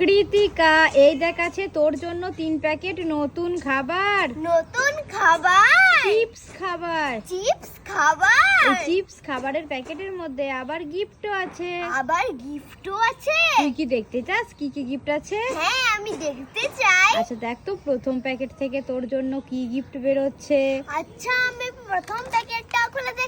কৃতিকা এই দেখ আছে তোর জন্য তিন প্যাকেট নতুন খাবার। নতুন খাবার? চিপস খাবার। চিপস খাবার? চিপস খাবারের প্যাকেটের মধ্যে আবার গিফটও আছে। আবার গিফটও আছে? তুই কি দেখতে চাস? কি কি গিফট আছে? হ্যাঁ আমি দেখতে চাই। আচ্ছা দেখ তো প্রথম প্যাকেট থেকে তোর জন্য কি গিফট বেরোচ্ছে। আচ্ছা আমি প্রথম প্যাকেটটা খুলে দেখছি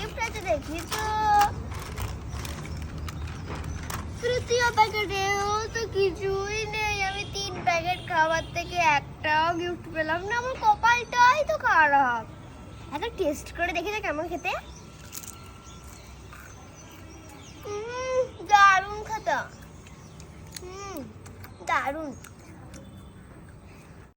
গিফট আছে দেখি তো তৃতীয় প্যাকেটেও তো কিছুই নেই আমি তিন প্যাকেট খাবার থেকে একটাও গিফট পেলাম না আমার কপালটাই তো খারাপ একটা টেস্ট করে দেখি তো কেমন খেতে দারুণ খেতে হুম দারুণ